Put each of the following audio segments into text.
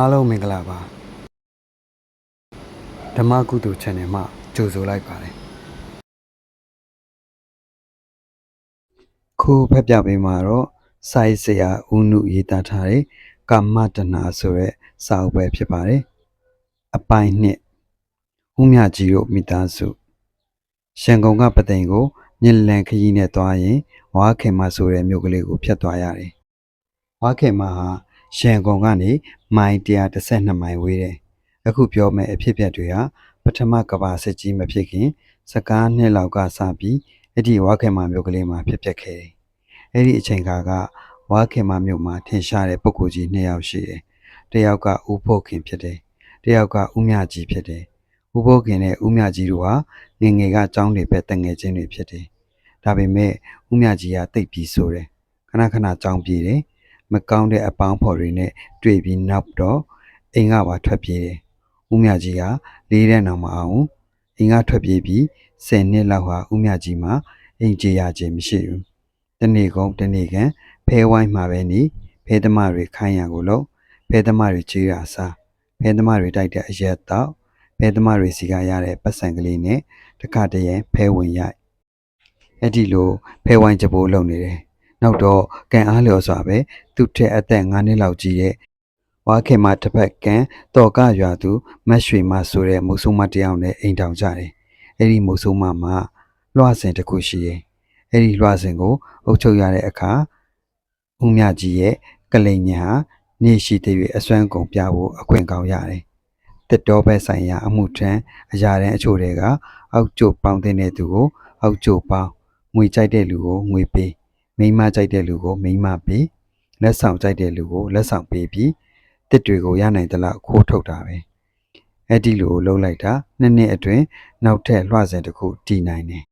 အားလုံးမင်္ဂလာပါဓမ္မကုသိုလ် channel မှာကြိုဆိုလိုက်ပါတယ်ခုဖက်ပြပေးမှာတော့စိုက်စရာဦးနုရေးသားထားတဲ့ကာမတဏဆိုတဲ့စာအုပ်ပဲဖြစ်ပါတယ်အပိုင်းနှစ်ဦးမြကြီးတို့မိသားစုရန်ကုန်ကပသိမ်ကိုမြစ်လန်ခရီးနဲ့သွားရင်ဝါခင်မဆိုတဲ့မြို့ကလေးကိုဖြတ်သွားရတယ်ဝါခင်မဟာ ရန်ကုန်ကနေမိုင်132မိုင်ဝေးတယ်အခုပြောမယ့်အဖြစ်အပျက်တွေဟာပထမကမ္ဘာစစ်ကြီးမဖြစ်ခင်စကားနှစ်လောက်ကစပြီးအဲ့ဒီဝါခင်မမြို့ကလေးမှာဖြစ်ပျက်ခဲ့တယ်အဲ့ဒီအချိန်ခါကဝါခင်မမြို့မှာထင်ရှားတဲ့ပုဂ္ဂိုလ်ကြီးနှစ်ယောက်ရှိတယ်တစ်ယောက်ကဦးဖို့ခင်ဖြစ်တယ်တစ်ယောက်ကဦးမြကြီးဖြစ်တယ်ဦးဖို့ခင်နဲ့ဦးမြကြီးတို့ဟာငယ်ငယ်ကចောင်းတွေပဲတငယ်ချင်းတွေဖြစ်တယ်ဒါပေမဲ့ဦးမြကြီးကတိတ်ပြီးဆိုတယ်ခဏခဏចောင်းပြေးတယ် မကောင်းတဲ့အပေါင်းဖော်တွေနဲ့တွေ့ပြီးနောက်တော့အိမ်ကပါထွက်ပြေးတယ်ဦးမြကြီးကလေးတဲ့နောင်မအောင်အိမ်ကထွက်ပြေးပြီး10နှစ်လောက်ဟာဦးမြကြီးမှာအိမ်ကြေရခြင်းမရှိဘူးတနေ့ကုန်တနေ့ကန်ဖဲဝိုင်းမှာပဲနေဖဲသမားတွေခိုင်းရကိုလို့ဖဲသမားတွေချေးရစားဖဲသမားတွေတိုက်တဲ့အရက်တော့ဖဲသမားတွေစီကရတဲ့ပတ်စံကလေးနဲ့တခါတည်းဖဲဝင်ရိုက်အဲ့ဒီလိုဖဲဝိုင်းကြပိုးလုပ်နေတယ် နောက်တော့ကန်အားလျော်စွာပဲသူ့ထက်အသက်9နှစ်လောက်ကြီးတဲ့ဝါခင်မတစ်ဖက်ကန်တော်ကရွာသူမတ်ရွှေမဆိုတဲ့မုတ်ဆိုးမတစ်ယောက်နဲ့အိမ်တောင်ကြတယ်အဲ့ဒီမုတ်ဆိုးမမှာလွှစင်တစ်ခုရှိတယ်အဲ့ဒီလွှစင်ကိုအုပ်ချုပ်ရတဲ့အခါဦးမြကြီးရဲ့ကလိန်ညာဟာနေရှိတဲ့၍အစွမ်းကုန်ပြဖို့အခွင့်ကောင်းရတယ်တစ်တော်ပဲဆိုင်ရာအမှုထမ်းအရာတန်းအချို့တွေကအောက်ကျုပ်ပေါင်းတဲ့သူကိုအောက်ကျုပ်ပေါင်းငွေကြိုက်တဲ့လူကိုငွေပေး မိန်းမကြိုက်တဲ့လူကိုမိန်းမပေးလက်ဆောင်ကြိုက်တဲ့လူကိုလက်ဆောင်ပေးပြီးတစ်တွေကိုရနိုင်သလောက်ခိုးထုတ်တာပဲအဲ့ဒီလိုလှုပ်လိုက်တာနှစ်နှစ်အတွင်းနောက်ထပ်လွှစင်တစ်ခုတည်နိုင်တယ်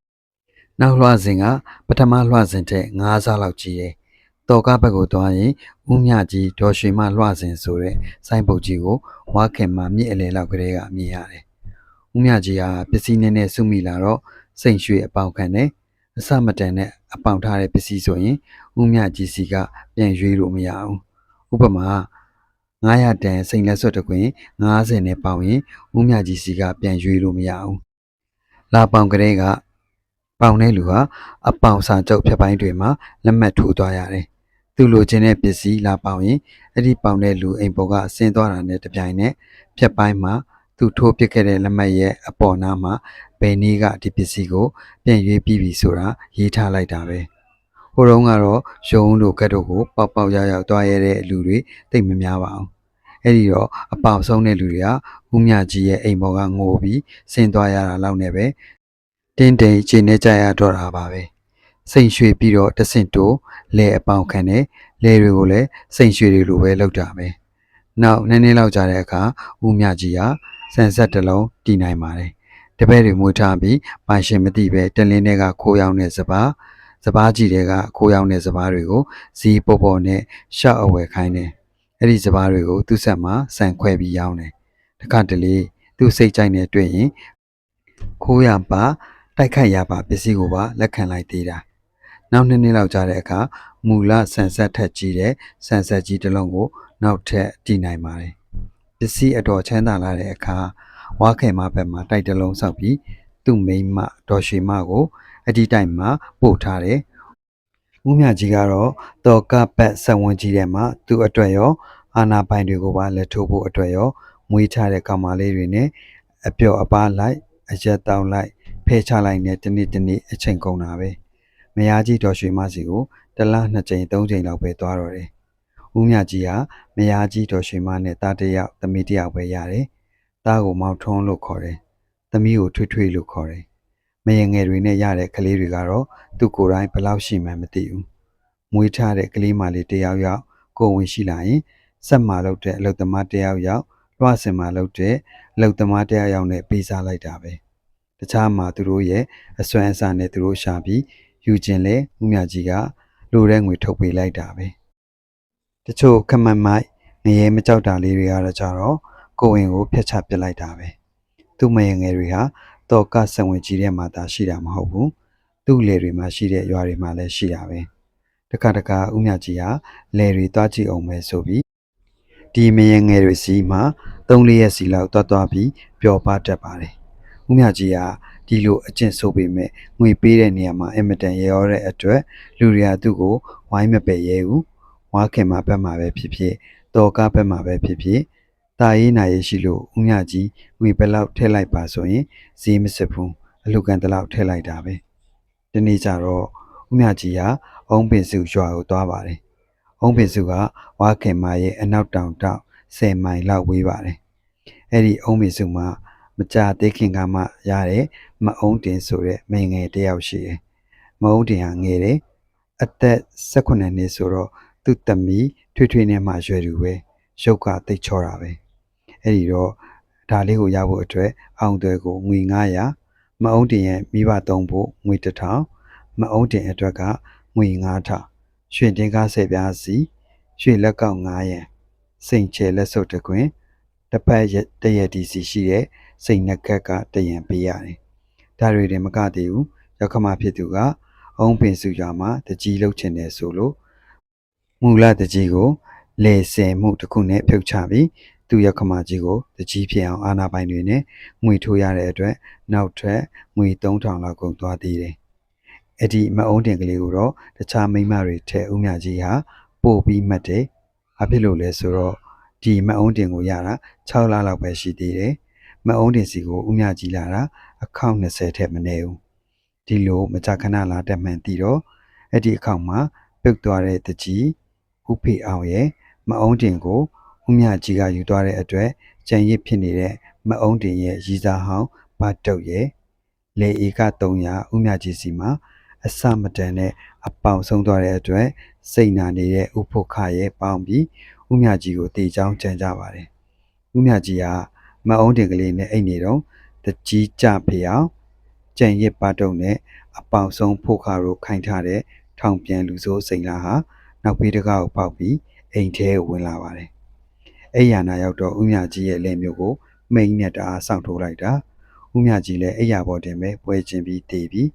နောက်လွှစင်ကပထမလွှစင်ထက်9ဆလောက်ကြီးတယ်တော်ကားဘက်ကိုသွားရင်ဦးမြကြီးဒေါ်ရွှေမလွှစင်ဆိုတဲ့စိုင်းပုတ်ကြီးကိုဝါခင်မှာမြစ်အလဲလောက်ကလေးကမြင်ရတယ်ဦးမြကြီးဟာပစ္စည်းနည်းနည်းစုမိလာတော့စိန်ရွှေအပေါင်ခံတယ် အစမတန်နဲ့အပေါင်ထားတဲ့ပစ္စည်းဆိုရင်ဦးမြကြီးစီကပြန်ရွေးလို့မရဘူးဥပမာ900တန်စိန်လက်စွပ်တစ်ခွင်90နဲ့ပေါင်ရင်ဦးမြကြီးစီကပြန်ရွေးလို့မရဘူးလာပေါင်ကလေးကပေါင်တဲ့လူဟာအပေါင်စာချုပ်ဖြတ်ပိုင်းတွေမှာလက်မှတ်ထိုးသွားရတယ်သူလိုချင်တဲ့ပစ္စည်းလာပေါင်ရင်အဲ့ဒီပေါင်တဲ့လူအိမ်ပေါ်ကအဆင်းသွားတာနဲ့တပြိုင်နက်ဖြတ်ပိုင်းမှာသူထိုးပစ်ခဲ့တဲ့လက်မှတ်ရဲ့အပေါ်နားမှာ ဘယ်နည်းကဒီပစ္စည်းကိုပြန်ရွေးပြီးပြီဆိုတာရေးထားလိုက်တာပဲဟိုတုန်းကတော့ရုံးတို့ကတ်တို့ကိုပေါက်ပေါက်ရောက်ရောက်သွားရတဲ့လူတွေတိတ်မများပါဘူးအဲ့ဒီတော့အပေါက်ဆုံးတဲ့လူတွေကဦးမြကြီးရဲ့အိမ်ပေါ်ကငိုပြီးဆင်းသွားရတာလောက်နဲ့ပဲတင်းတိမ်ခြေနေကြရတော့တာပါပဲစိန်ရွှေပြီးတော့တဆင့်တိုးလဲအပေါက်ခံတယ်လဲတွေကိုလည်းစိန်ရွှေတွေလိုပဲလောက်တာပဲနောက်နည်းနည်းလောက်ကြာတဲ့အခါဦးမြကြီးကဆန်ဆက်တစ်လုံးတီးနိုင်ပါတယ် တပည့်တွေမွေးထားပြီးပိုင်ရှင်မသိပဲတလင်းတွေကခိုးရောက်တဲ့စပါးစပားကြီးတွေကခိုးရောက်တဲ့စပားတွေကိုဇီးပေါ်ပေါ်နဲ့ရှောက်အဝယ်ခိုင်းတယ်။အဲ့ဒီစပားတွေကိုသူ့ဆက်မှာဆန်ခွဲပြီးရောင်းတယ်။တစ်ခါတလေသူ့စိတ်ကြိုက်နဲ့တွေ့ရင်ခိုးရပါတိုက်ခိုက်ရပါပစ္စည်းကိုပါလက်ခံလိုက်သေးတာ။နောက်နှစ်နှစ်လောက်ကြာတဲ့အခါမူလဆန်ဆက်ထက်ကြီးတဲ့ဆန်ဆက်ကြီးတစ်လုံးကို နောက်ထပ်တည်နိုင်ပါတယ်။ပစ္စည်းအတော်ချမ်းသာလာတဲ့အခါ ဝါခဲမဘက်မှာတိုက်တစ်လုံးဆောက်ပြီးသူ့မိန်းမဒေါ်ရွှေမကိုအဒီတိုင်မှာပို့ထားတယ်။ဦးမြကြီးကတော့တော်ကပတ်ဆက်ဝင်ကြီးထဲမှာသူ့အတွက်ရောအာနာပိုင်တွေကိုပါလက်ထိုးဖို့အတွက်ရောမွေးထားတဲ့ကောင်မလေးတွေနဲ့အပြော့အပါလိုက်အရက်တောင်းလိုက်ဖဲချလိုက်နဲ့တနေ့တနေ့အချိန်ကုန်တာပဲ။မယားကြီးဒေါ်ရွှေမစီကိုတစ်လနှစ်ကြိမ်သုံးကြိမ်လောက်ပဲသွားတော့တယ်။ဦးမြကြီးဟာမယားကြီးဒေါ်ရွှေမနဲ့တားတစ်ယောက်သမီးတစ်ယောက်ပဲရတယ်။ တားကိုမောင်ထွန်းလို့ခေါ်တယ်။သမီးကိုထွေးထွေးလို့ခေါ်တယ်။မယငယ်တွေနဲ့ရတဲ့ကလေးတွေကတော့သူ့ကိုယ်တိုင်ဘယ်လောက်ရှိမှန်းမသိဘူး။မွေးထားတဲ့ကလေးမလေးတစ်ယောက်ယောက်ကိုယ်ဝင်ရှိလာရင်စက်မာလုပ်တဲ့အလုတ်သမားတစ်ယောက်ယောက်လွှစင်မာလုပ်တဲ့အလုတ်သမားတစ်ယောက်ယောက်နဲ့ပေးစားလိုက်တာပဲ။တခြားမှာသူတို့ရဲ့အစွမ်းအစနဲ့သူတို့ရှာပြီးယူခြင်းလဲဦးမြကြီးကလိုတဲ့ငွေထုတ်ပေးလိုက်တာပဲ။တချို့ခမန်မိုက်ငရဲမကြောက်တာလေးတွေကတော့ကြတော့ ကိုယ်ဝင်ကိုဖျက်ချပစ်လိုက်တာပဲ။သူ့မယငယ်တွေဟာတော့ကဆံဝင်ကြီးထဲမှာသာရှိတာမဟုတ်ဘူး။သူ့လေတွေမှာရှိတဲ့ရွာတွေမှာလည်းရှိတာပဲ။တခါတခါဦးမြကြီးဟာလေတွေတွားကြည့်အောင်ပဲဆိုပြီးဒီမယငယ်တွေစီမှာ3-4ရက်စီလောက်တွားတွားပြီးပျော်ပါတတ်ပါတယ်ဦးမြကြီးကဒီလိုအကျင့်ဆိုပေမဲ့ငွေပေးတဲ့နေရာမှာအင်မတန်ရေရောတဲ့အတွက်လူတွေကသူ့ကိုဝိုင်းမပယ်ရဲဘူးဝါခင်မှာဘက်မှာပဲဖြစ်ဖြစ်တော်ကားဘက်မှာပဲဖြစ်ဖြစ် တာရေးနာရေးရှိလို့ဦးမြကြီးငွေဘယ်လောက်ထည့်လိုက်ပါဆိုရင်ဈေးမစစ်ဘူးအလူကန်တလောက်ထည့်လိုက်တာပဲဒီနေ့ကျတော့ဦးမြကြီးကအုံးပင်စုရွာကိုသွားပါတယ်အုံးပင်စုကဝါခင်မာရဲ့အနောက်တောင်တောက်10မိုင်လောက်ဝေးပါတယ်အဲ့ဒီအုံးပင်စုမှာမကြသေးခင်ကမှရတဲ့မအုံးတင်ဆိုတဲ့မိန်းငယ်တစ်ယောက်ရှိတယ်မအုံးတင်ဟာငယ်တယ်အသက်18နှစ်ဆိုတော့သူ့သမီးထွေထွေနဲ့မှရွယ်သူပဲရုပ်ကတိတ်ချောတာပဲ အဲ့ဒီတော့ဒါလေးကိုရဖို့အတွက်အောင်သွဲကိုငွေ900မအုံးတင်ရဲ့မိဘသုံးဖို့ငွေ1000မအုံးတင်အတွက်ကငွေ9000ရွှေတင်ကား10ပြားစီရွှေလက်ကောက်9ရန်စိန်ချဲလက်စုပ်တစ်ခွင်တစ်ဖက်ရက်တရက်ဒီစီရှိတဲ့စိန်နှက်ကက်ကတရံပေးရတယ်ဒါတွေတင်မကသေးဘူးရောက်ခမဖြစ်သူကအုံးပင်စုရွာမှာတကြီးလှုပ်ချင်တယ်ဆိုလို့မူလတကြီးကိုလေဆယ်မှုတစ်ခုနဲ့ဖြုတ်ချပြီး သူရောက်ခမကြီးကိုတကြီးဖြစ်အောင်အာနာပိုင်တွေနဲ့ငွေထိုးရတဲ့အတွက်နောက်ထပ်ငွေ3000လောက်ကုန်သွားသေးတယ်အဲ့ဒီမအုံးတင်ကလေးကိုတော့တခြားမိန်းမတွေထဲဦးမြကြီးဟာပို့ပြီးမှတ်တယ်။ဘာဖြစ်လို့လဲဆိုတော့ဒီမအုံးတင်ကိုရတာ6လလောက်ပဲရှိသေးတယ်။မအုံးတင်စီကိုဦးမြကြီးလာတာအခေါက်20ထက်မနည်းဘူး။ဒီလိုမကြခဏလာတက်မှန်တည်တော့အဲ့ဒီအခေါက်မှာပြုတ်သွားတဲ့တကြီးဦးဖေအောင်ရဲ့မအုံးတင်ကို ဦးမြကြီးကယူသွားတဲ့အတွက်ကြံရစ်ဖြစ်နေတဲ့မအုံးတင်ရဲ့ရီစာဟောင်းဘတ်တုတ်ရဲ့လေဧက300ဦးမြကြီးစီမှာအစမတန်နဲ့အပေါင်ဆုံးသွားတဲ့အတွက်စိတ်နာနေတဲ့ဥဖို့ခရဲ့ပေါင်းပြီးဥမြကြီးကိုတေချောင်းကြံကြပါတယ်ဥမြကြီးကမအုံးတင်ကလေးနဲ့အိတ်နေတော့တကြီးကြဖေအောင်ကြံရစ်ပါတုံနဲ့အပေါင်ဆုံးဖို့ခါတို့ခိုင်ထားတဲ့ထောင်ပြန်လူစိုးစိန်လာဟာနောက်ပေးတကားကိုပေါက်ပြီးအိမ်ထဲဝင်လာပါတယ် အဲ့ရနာရောက်တော့ဥမြကြီးရဲ့လက်မျိုးကိုမိန်နဲ့တအားစောင့်ထိုးလိုက်တာဥမြကြီးလည်းအဲ့ရပေါ်တင်ပဲပွဲချင်းပြီးတေးပြီး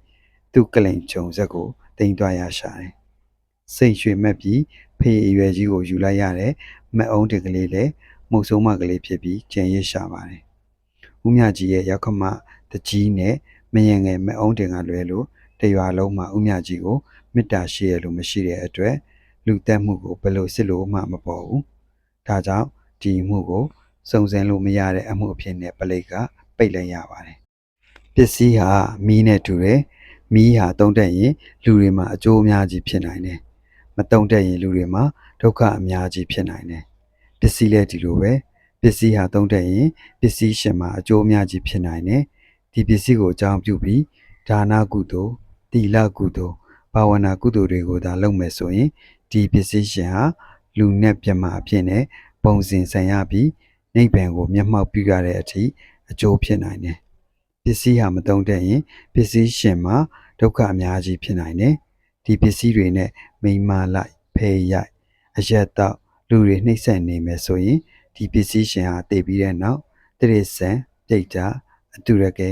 သူ့ကလိန်ဂျုံဆက်ကိုတင်သွားရရှာတယ်။စိတ်ရွှေမက်ပြီးဖေးအရွယ်ကြီးကိုယူလိုက်ရတဲ့မက်အုံးတင်ကလေးလည်းမှုတ်ဆုံးမကလေးဖြစ်ပြီးကျန်ရစ်ရှာပါတယ်။ဦးမြကြီးရဲ့ရောက်ခမတကြီးနဲ့မယံငယ်မက်အုံးတင်ကလွဲလို့တရွာလုံးမှာဦးမြကြီးကိုမေတ္တာရှိရလို့မရှိတဲ့အတွက်လူတက်မှုကိုဘယ်လိုစစ်လို့မှမပေါ်ဘူး။ဒါကြောင့် ဒီမှုကိုစုံစမ်းလို့မရတဲ့အမှုအဖြစ်နဲ့ပလိတ်ကပိတ်လိုက်ရပါတယ်။ပစ္စည်းဟာမီးနဲ့တူတယ်။မီးဟာတုံးတက်ရင်လူတွေမှာအကျိုးအများကြီးဖြစ်နိုင်တယ်။မတုံးတက်ရင်လူတွေမှာဒုက္ခအများကြီးဖြစ်နိုင်တယ်။ပစ္စည်းလည်းဒီလိုပဲပစ္စည်းဟာတုံးတက်ရင်ပစ္စည်းရှင်မှာအကျိုးအများကြီးဖြစ်နိုင်တယ်။ဒီပစ္စည်းကိုအကြောင်းပြုပြီးဒါနကုသိုလ်၊သီလကုသိုလ်၊ဘာဝနာကုသိုလ်တွေကိုသာလုပ်မယ်ဆိုရင်ဒီပစ္စည်းရှင်ဟာလူနဲ့ပြမအဖြစ်နဲ့ ပုံစင်ဆန်ရပြီးနိဗ္ဗာန်ကိုမျက်မှောက်ပြုရတဲ့အထိအကျိုးဖြစ်နိုင်တယ်။ပစ္စည်းဟာမတုံးတက်ရင်ပစ္စည်းရှင်မှာဒုက္ခအများကြီးဖြစ်နိုင်တယ်။ဒီပစ္စည်းတွေနဲ့မိန်မာလိုက်ဖဲရိုက်အရက်တော့လူတွေနှိမ့်ဆက်နေမယ်ဆိုရင်ဒီပစ္စည်းရှင်ဟာတည်ပြီးတဲ့နောက်တရစ္ဆန်ပြိတ္တာအတူရကဲ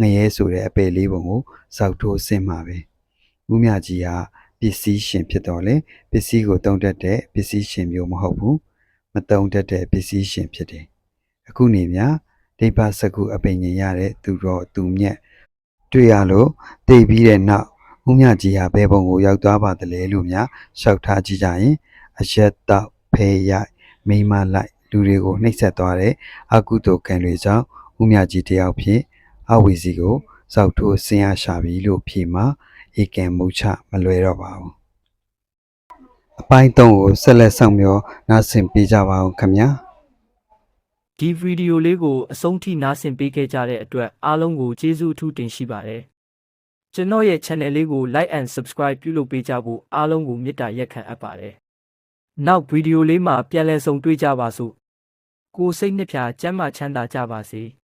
ငရဲဆိုတဲ့အပယ်လေးပုံကိုစောက်ထိုးဆင်းမှာပဲ။ဦးမြကြီးဟာပစ္စည်းရှင်ဖြစ်တော်လဲပစ္စည်းကိုတုံးတက်တဲ့ပစ္စည်းရှင်မျိုးမဟုတ်ဘူး။ မတုံးတက်တဲ့ပစ္စည်းရှင်ဖြစ်တယ်။အခုနေမြဒိဗ္ဗစကုအပိညာရတဲ့သူတော်သူမြတ်တွေ့ရလို့တည်ပြီးတဲ့နောက်ဦးမြကြီးဟာဘယ်ပုံကိုရောက်သွားပါသလဲလို့များရှောက်ထားကြည့်ကြရင်အရက်တော့ဖဲရိုက်မိန်းမလိုက်လူတွေကိုနှိပ်စက်သွားတဲ့အကုသိုလ်ကံတွေကြောင့်ဦးမြကြီးတယောက်ဖြင့်အဝီစီကိုစောက်ထိုးဆင်းရရှာပြီလို့ဖြေမှာဧကံမုချမလွယ်တော့ပါဘူး အပိုင်း၃ကိုဆက်လက်ဆောင်မျောနားဆင်ပေးကြပါအောင်ခင်ဗျာဒီဗီဒီယိုလေးကိုအဆုံးထိနားဆင်ပေးခဲ့ကြတဲ့အတွက်အားလုံးကိုကျေးဇူးအထူးတင်ရှိပါတယ်။ကျွန်တော်ရဲ့ channel လေးကို like and subscribe ပြုလုပ်ပေးကြဖို့အားလုံးကိုမေတ္တာရက်ခံအပ်ပါတယ်။နောက်ဗီဒီယိုလေးမှာပြန်လည်ဆုံတွေ့ကြပါစို့။ကိုယ်စိတ်နှပြချမ်းသာချမ်းသာကြပါစေ။